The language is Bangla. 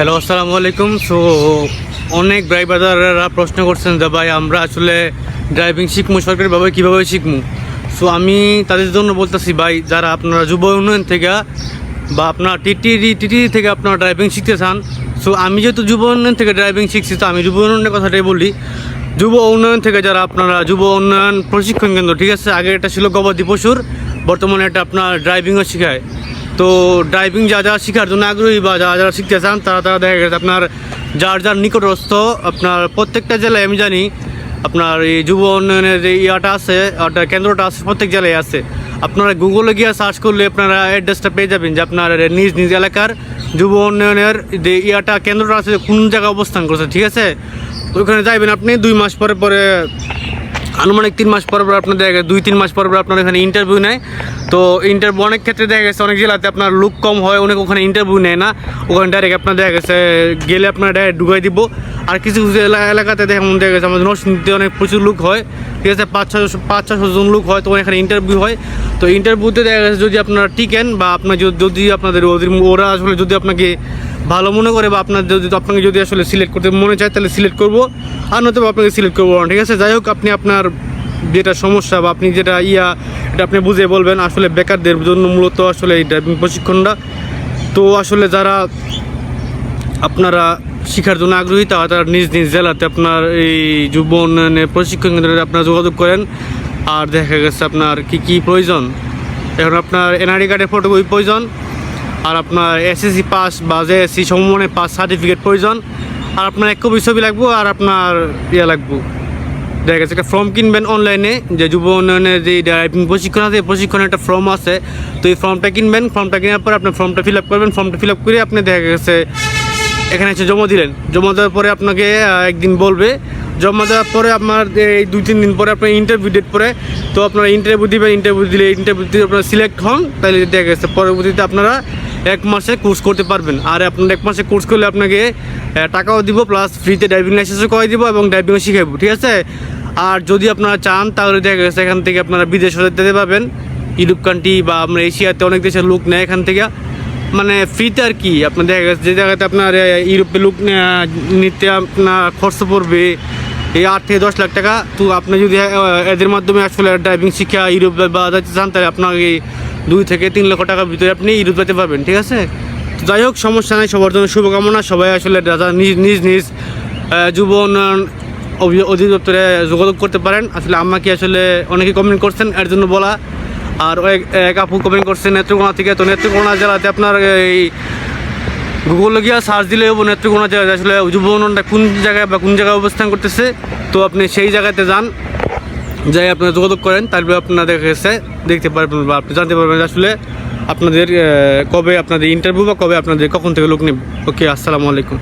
হ্যালো আসসালামু আলাইকুম সো অনেক ড্রাইভাররা প্রশ্ন করছেন যে ভাই, আমরা আসলে ড্রাইভিং শিখব সরকারিভাবে কীভাবে শিখব সো আমি তাদের জন্য বলতেছি, ভাই, যারা আপনারা যুব উন্নয়ন থেকে বা আপনার টিটি টিটি থেকে আপনারা ড্রাইভিং শিখতে চান সো আমি যেহেতু যুব উন্নয়ন থেকে ড্রাইভিং শিখছি, তো আমি যুব উন্নয়নের কথাটাই বলি। যুব উন্নয়ন থেকে যারা আপনারা যুব উন্নয়ন প্রশিক্ষণ কেন্দ্র, ঠিক আছে, আগে এটা ছিল গবাদি পশুর, বর্তমানে এটা আপনার ড্রাইভিংও শেখায়। তো ড্রাইভিং যা যা শেখার জন্য আগ্রহী বা যা যারা শিখতে চান, তারা তারা দেখা গেছে আপনার যার যার নিকটস্থ আপনার প্রত্যেকটা জেলায় আমি জানি, আপনার এই যুব উন্নয়নের যে ইয়াটা আছে কেন্দ্রটা আছে, প্রত্যেক জেলায় আছে। আপনারা গুগলে গিয়ে সার্চ করলে আপনারা অ্যাড্রেসটা পেয়ে যাবেন যে আপনার নিজ নিজ এলাকার যুব উন্নয়নের যে ইয়াটা, কেন্দ্রটা আছে, কোন জায়গায় অবস্থান করছে, ঠিক আছে? ওইখানে যাইবেন আপনি, দুই মাস পরে পরে আনুমানিক তিন মাস পর পর আপনার দেখা গেছে, দুই তিন মাস পর পর আপনার এখানে ইন্টারভিউ নেয়। তো ইন্টারভিউ অনেক ক্ষেত্রে দেখা গেছে, অনেক জেলাতে আপনার লুক কম হয়, অনেক ওখানে ইন্টারভিউ নেয় না। ওখানে ডাইরেক্ট আপনার দেখা গেছে, গেলে আপনার ডাইরেক্ট ঢুকাই দিব। আর কিছু কিছু এলা- এলাকাতে দেখা দেখা গেছে, আমাদের নরসিংদীতে অনেক প্রচুর লুক হয়। ঠিক আছে, পাঁচ ছশো পাঁচ ছশো জন লোক হয় তো এখানে ইন্টারভিউ হয়। তো ইন্টারভিউতে দেখা গেছে, যদি আপনারা টিকেন বা আপনার যদি আপনাদের ওদের ওরা আসলে যদি আপনাকে ভালো মনে করে বা আপনার যদি আপনাকে যদি আসলে সিলেক্ট করতে মনে চায়, তাহলে সিলেক্ট করব। আর নয়তো আপনাকে সিলেক্ট করব না, ঠিক আছে? যাই হোক, আপনি আপনার যেটা সমস্যা বা আপনি যেটা ইয়া, এটা আপনি বুঝে বলবেন, আসলে বেকারদের জন্য মূলত আসলে এই ড্রাইভিং প্রশিক্ষণটা। তো আসলে যারা আপনারা শিখার জন্য আগ্রহী, তারা তারা নিজ নিজ জেলাতে আপনার এই যুব উন্নয়নে প্রশিক্ষণ কেন্দ্রে আপনারা যোগাযোগ করেন। আর দেখা গেছে আপনার কি কি প্রয়োজন। এখন আপনার এনআরডি কার্ডের ফটোকপি প্রয়োজন। আর আপনার এসএসসি পাস বা জেএসসি সমমানের পাস সার্টিফিকেট প্রয়োজন, আর আপনার এক কপি ছবি লাগবো, আর আপনার ইয়ে লাগবো। দেখা গেছে একটা ফর্ম কিনবেন অনলাইনে যে যুব উন্নয়নের যে ড্রাইভিং প্রশিক্ষণ আছে প্রশিক্ষণের একটা ফর্ম আছে। তো এই ফর্মটা কিনবেন ফর্মটা কেনার পর আপনার ফর্মটা ফিল আপ করবেন ফর্মটা ফিল আপ করে আপনি দেখা গেছে এখানে এসে জমা দিলেন। জমা দেওয়ার পরে আপনাকে একদিন বলবে। জমা দেওয়ার পরে আপনার এই দুই তিন দিন পরে আপনার ইন্টারভিউ ডেট পরে, তো আপনারা ইন্টারভিউ দিবেন ইন্টারভিউ দিলে ইন্টারভিউ দিয়ে আপনারা সিলেক্ট হন। তাহলে দেখা গেছে পরবর্তীতে আপনারা এক মাসে কোর্স করতে পারবেন। আর আপনার এক মাসে কোর্স করলে আপনাকে টাকাও দিব প্লাস ফ্রিতে ড্রাইভিং লাইসেন্সও করে দিব এবং ড্রাইভিংও শিখাবো ঠিক আছে? আর যদি আপনারা চান, তাহলে দেখা গেছে এখান থেকে আপনারা বিদেশে যেতে পারবেন। ইউরোপ কান্ট্রি বা আমরা এশিয়াতে অনেক দেশের লোক নেয় এখান থেকে। মানে ফ্রিতে আর কি, আপনার দেখা গেছে, যে জায়গাতে আপনার ইউরোপে লোক নিতে আপনার খরচ পড়বে, এই আট থেকে দশ লাখ টাকা। তো আপনি যদি এদের মাধ্যমে আসলে ড্রাইভিং শিক্ষা, ইউরোপ বা যাইতে চান, তাহলে আপনাকে দুই থেকে তিন লক্ষ টাকার ভিতরে আপনি ইউরোপ পেতে পারবেন, ঠিক আছে? যাই হোক, সমস্যা নাই, সবার জন্য শুভকামনা। সবাই আসলে যারা নিজ নিজ নিজ যুব উন্নয়ন অধিদপ্তরে যোগাযোগ করতে পারেন। আসলে আমাকে আসলে অনেকে কমেন্ট করছেন, এর জন্য বলা। আর এক আপু কমেন্ট করছে নেত্রকোনা থেকে। তো নেত্রকোনা জেলাতে আপনার এই গুগলে গিয়ে সার্চ দিলে হব, নেত্রকোনা জেলাতে আসলে যুব উন্নয়নটা কোন জায়গায় বা কোন জায়গায় অবস্থান করতেছে। তো আপনি সেই জায়গাতে যান। যাই, আপনারা যোগাযোগ করেন, তারপরে আপনারা দেখা গেছে দেখতে পারবেন বা আপনি জানতে পারবেন আসলে আপনাদের কবে আপনাদের ইন্টারভিউ বা কবে আপনাদের, কখন থেকে লোক নেবে। ওকে আসসালামু আলাইকুম।